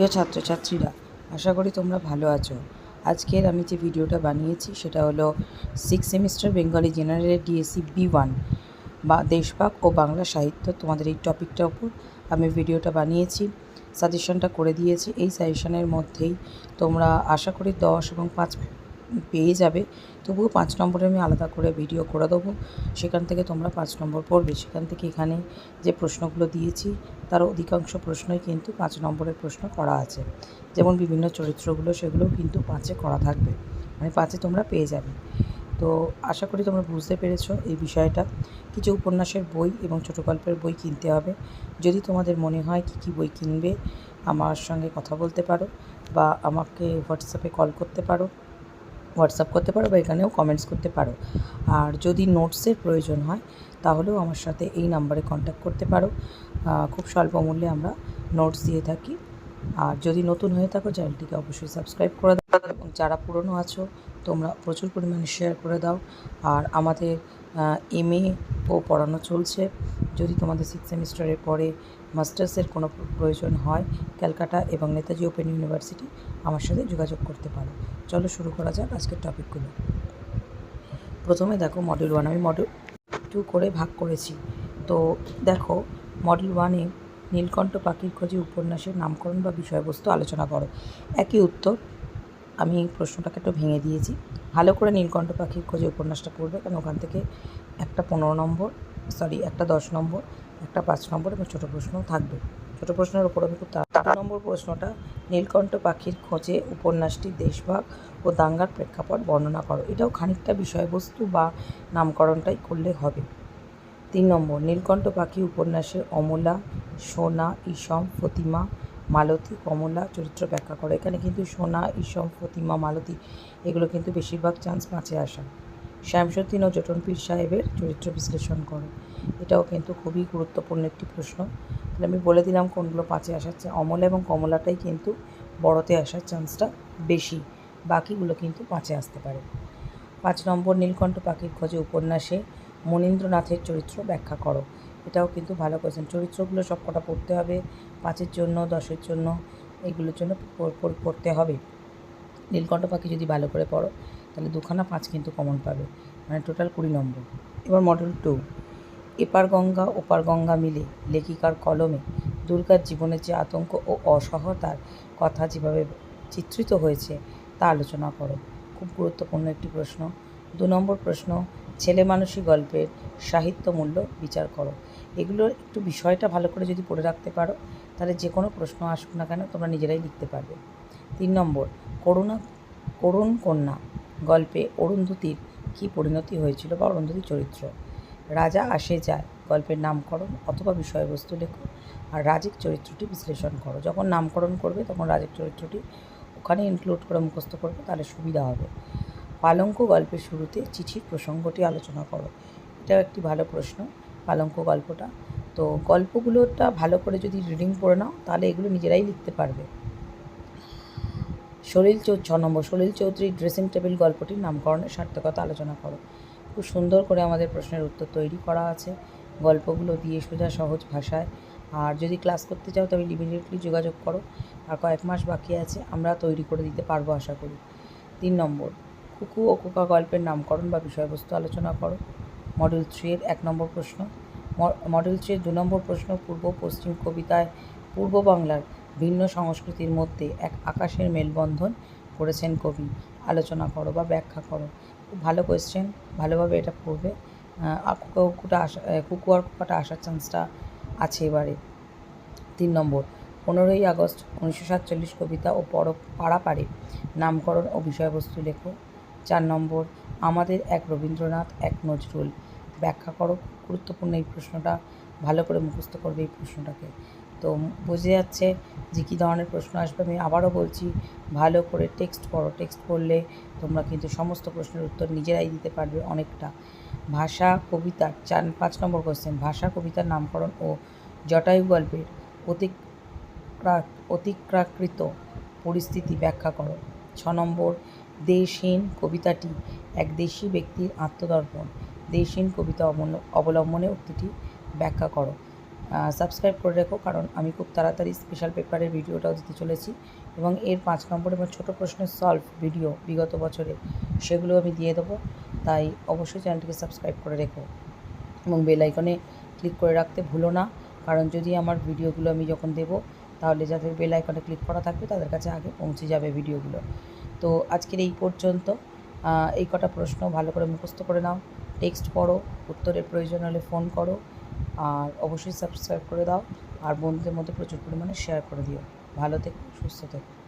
প্রিয় ছাত্রছাত্রীরা, আশা করি তোমরা ভালো আছো। আজকের আমি যে ভিডিওটা বানিয়েছি, সেটা হলো six semester Bengali general DSC B one বা দেশভাগ ও বাংলা সাহিত্য তোমাদের এই টপিকটার উপর আমি ভিডিওটা বানিয়েছি, সাজেশনটা করে দিয়েছি। এই সাজেশনের মধ্যেই তোমরা আশা করি দশ এবং পাঁচ পেয়ে যাবে। তবুও পাঁচ নম্বরে আমি আলাদা করে ভিডিও করে দেবো। সেখান থেকে তোমরা পাঁচ নম্বর পড়বে। সেখান থেকে এখানে যে প্রশ্নগুলো দিয়েছি, তার অধিকাংশ প্রশ্নই কিন্তু পাঁচ নম্বরের প্রশ্ন করা আছে। যেমন বিভিন্ন চরিত্রগুলো, সেগুলোও কিন্তু পাঁচে করা থাকবে। মানে পাঁচে তোমরা পেয়ে যাবে। তো আশা করি তোমরা বুঝতে পেরেছ এই বিষয়টা। কিছু উপন্যাসের বই এবং ছোটো গল্পের বই কিনতে হবে। যদি তোমাদের মনে হয় কী কী বই কিনবে, আমার সঙ্গে কথা বলতে পারো বা আমাকে হোয়াটসঅ্যাপে কল করতে পারো। হোয়াটসঅ্যাপ করতে পারো বা এখানেও কমেন্টস করতে পারো। আর যদি নোটসের প্রয়োজন হয়, তাহলেও আমার সাথে এই নাম্বারে কন্ট্যাক্ট করতে পারো। খুব স্বল্প মূল্যে আমরা নোটস দিয়ে থাকি। আর যদি নতুন হয়ে থাকো, চ্যানেলটিকে অবশ্যই সাবস্ক্রাইব করে দাও। এবং যারা পুরনো আছো, তোমরা প্রচুর পরিমাণে শেয়ার করে দাও। আর আমাদের এম ও পড়ানো চলছে। যদি তোমাদের সিক্স সেমিস্টারের পরে মাস্টার্সের কোনো প্রয়োজন হয়, ক্যালকাটা এবং নেতাজি ওপেন ইউনিভার্সিটি আমার সাথে যোগাযোগ করতে পারো। চলো শুরু করা যাক আজকের টপিকগুলো। প্রথমে দেখো মডেল ওয়ান আমি মডেল টু করে ভাগ করেছি। তো দেখো মডেল ওয়ানে নীলকণ্ঠ পাখির খোঁজে উপন্যাসের নামকরণ বা বিষয়বস্তু আলোচনা করো। একই উত্তর আমি প্রশ্নটাকে একটু ভেঙে দিয়েছি। ভালো করে নীলকণ্ঠ পাখির খোঁজে উপন্যাসটা পড়বে, কারণ ওখান থেকে একটা পনেরো নম্বর সরি একটা দশ নম্বর একটা পাঁচ নম্বর এবং ছোটো প্রশ্ন থাকবে। ছোটো প্রশ্নের উপর আমি খুব তাড়াতাড়ি নম্বর প্রশ্নটা, নীলকণ্ঠ পাখির খোঁজে উপন্যাসটি দেশভাগ ও দাঙ্গার প্রেক্ষাপট বর্ণনা করো। এটাও খানিকটা বিষয়বস্তু বা নামকরণটাই করলে হবে। তিন নম্বর, নীলকণ্ঠ পাখি উপন্যাসে অমলা, সোনা, ইসম, ফতিমা, মালতী, কমলা চরিত্র ব্যাখ্যা করো। এখানে কিন্তু সোনা, ইসম, ফতিমা, মালতী, এগুলো কিন্তু বেশিরভাগ চান্স পাঁচে আসা। শ্যামসুদ্দিন ও জটন পীর সাহেবের চরিত্র বিশ্লেষণ করো। এটাও কিন্তু খুবই গুরুত্বপূর্ণ একটি প্রশ্ন। তাহলে আমি বলে দিলাম কোনগুলো পাঁচে আসার অমলা এবং কমলাটাই কিন্তু বড়তে আসার চান্সটা বেশি। বাকিগুলো কিন্তু পাঁচে আসতে পারে। পাঁচ নম্বর নীলকণ্ঠ পাখির খোঁজে উপন্যাসে মনীন্দ্রনাথের চরিত্র ব্যাখ্যা করো। এটাও কিন্তু ভালো কোয়েশ্চেন চরিত্রগুলো সব কটা পড়তে হবে। পাঁচের জন্য, দশের জন্য, এগুলোর জন্য পড়- পড়- পড়তে হবে। নীলকণ্ঠ পাখি যদি ভালো করে পড়ো তাহলে দুখানা পাঁচ কিন্তু কমন পাবে মানে টোটাল কুড়ি নম্বর। এবার মডেল টু এপার গঙ্গা, ওপার গঙ্গা মিলে লেখিকার কলমে দুর্গার জীবনের যে আতঙ্ক ও অসহতার কথা যেভাবে চিত্রিত হয়েছে, তা আলোচনা করো। খুব গুরুত্বপূর্ণ একটি প্রশ্ন। দু নম্বর প্রশ্ন, ছেলে মানুষী গল্পের সাহিত্য মূল্য বিচার করো। এগুলোর একটু বিষয়টা ভালো করে যদি পড়ে রাখতে পারো, তাহলে যে কোনো প্রশ্ন আসুক না কেন, তোমরা নিজেরাই লিখতে পারবে। তিন নম্বর, করুণা, করুণ কন্যা গল্পে অরুন্ধতির কী পরিণতি হয়েছিল বা অরুন্ধতির চরিত্র? রাজা আসে যায়, গল্পের নামকরণ অথবা বিষয়বস্তু লেখো আর রাজিক চরিত্রটি বিশ্লেষণ করো। যখন নামকরণ করবে, তখন রাজিক চরিত্রটি ওখানে ইনক্লুড করে মুখস্থ করবে, তাহলে সুবিধা হবে। পালঙ্ক গল্পের শুরুতে চিঠির প্রসঙ্গটি আলোচনা করো। এটাও একটি ভালো প্রশ্ন, পালঙ্ক গল্পটা। তো গল্পগুলোটা ভালো করে যদি রিডিং পড়ে নাও, তাহলে এগুলো নিজেরাই লিখতে পারবে। সলিল চৌ, ছ নম্বর সলিল চৌধুরীর ড্রেসিং টেবিল গল্পটির নামকরণের সার্থকতা আলোচনা করো। খুব সুন্দর করে আমাদের প্রশ্নের উত্তর তৈরি করা আছে। গল্পগুলো দিয়ে সোজা সহজ ভাষায়। আর যদি ক্লাস করতে চাও তবে ইমিডিয়েটলি যোগাযোগ করো। আর কয়েক মাস বাকি আছে, আমরা তৈরি করে দিতে পারব আশা করি। তিন নম্বর, কুকু ও কুকা গল্পের নামকরণ বা বিষয়বস্তু আলোচনা করো। মডেল থ্রি এর এক নম্বর প্রশ্ন। মডেল থ্রি দু নম্বর প্রশ্ন পূর্ব পশ্চিম কবিতায় পূর্ব বাংলার ভিন্ন সংস্কৃতির মধ্যে এক আকাশের মেলবন্ধন করেছেন কবি। আলোচনা করো বা ব্যাখ্যা করো। খুব ভালো কোয়েশ্চেন ভালোভাবে এটা পড়বে। কুকা কুকুটা আসা কুকু আর কুকাটা আসার চান্সটা আছে এবারে। তিন নম্বর, পনেরোই আগস্ট উনিশশো সাতচল্লিশ কবিতা ও পর পাড়াপাড়ি নামকরণ ও বিষয়বস্তু লেখো। চার নম্বর, আমাদের এক রবীন্দ্রনাথ, এক নজরুল। ব্যাখ্যা করো, গুরুত্বপূর্ণ এই প্রশ্নটা। ভালো করে মুখস্থ করবে এই প্রশ্নটাকে। তো বোঝা যাচ্ছে যে কী ধরনের প্রশ্ন আসবে। আমি আবারও বলছি, ভালো করে টেক্সট পড়ো। টেক্সট পড়লে তোমরা কিন্তু সমস্ত প্রশ্নের উত্তর নিজেরাই দিতে পারবে অনেকটা। ভাষা, কবিতার চার, পাঁচ নম্বর কোশ্চেন ভাষা, কবিতার নামকরণ ও জটায়ু গল্পের অতিক্রা অতিক্রাকৃত পরিস্থিতি ব্যাখ্যা করো। ছ নম্বর, দেশহীন কবিতাটি এক দেশি ব্যক্তির আত্মদর্পণ। দেশহীন কবিতা অবলম্বনে উক্তিটি ব্যাখ্যা করো। সাবস্ক্রাইব করে রেখো, কারণ আমি খুব তাড়াতাড়ি স্পেশাল পেপারের ভিডিওটাও দিতে চলেছি এবং এর পাঁচ নম্বর এবং ছোটো প্রশ্নের সলভ ভিডিও বিগত বছরে সেগুলো আমি দিয়ে দেবো। তাই অবশ্যই চ্যানেলটিকে সাবস্ক্রাইব করে রেখো এবং বেল আইকনে ক্লিক করে রাখতে ভুলো না, কারণ যদি আমার ভিডিওগুলো আমি যখন দেবো, তাহলে যাদের বেল আইকনে ক্লিক করা থাকবে, তাদের কাছে আগে পৌঁছে যাবে ভিডিওগুলো তো আজকের এই পর্যন্ত এই কটা প্রশ্ন ভালো করে মুখস্থ করে নাও টেক্সট পড়ো, উত্তরের প্রয়োজন হলে ফোন করো আর অবশ্যই সাবস্ক্রাইব করে দাও। আর বন্ধুদের মধ্যে প্রচুর পরিমাণে শেয়ার করে দিও। ভালো থেকো, সুস্থ থেকো।